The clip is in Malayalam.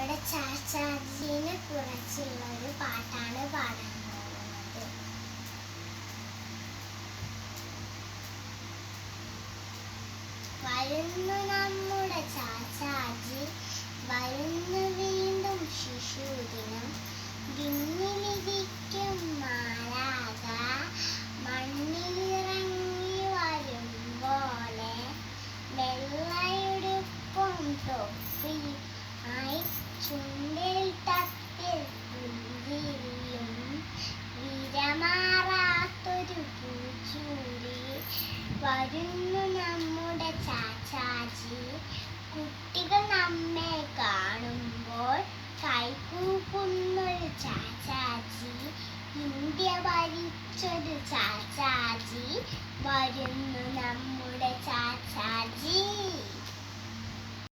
ഇവിടെ ചാച്ചാജീനെ കുറിച്ചുള്ള ഒരു പാട്ടാണ് പാടാൻ പോകുന്നത് വരുന്ന ചൂടി വരുന്നു നമ്മുടെ ചാച്ചാജി. കുട്ടികൾ നമ്മെ കാണുമ്പോൾ കൈകൂക്കുന്നൊരു ചാച്ചാജി. ഇന്ത്യ ഭരിച്ചൊരു ചാച്ചാജി വരുന്നു.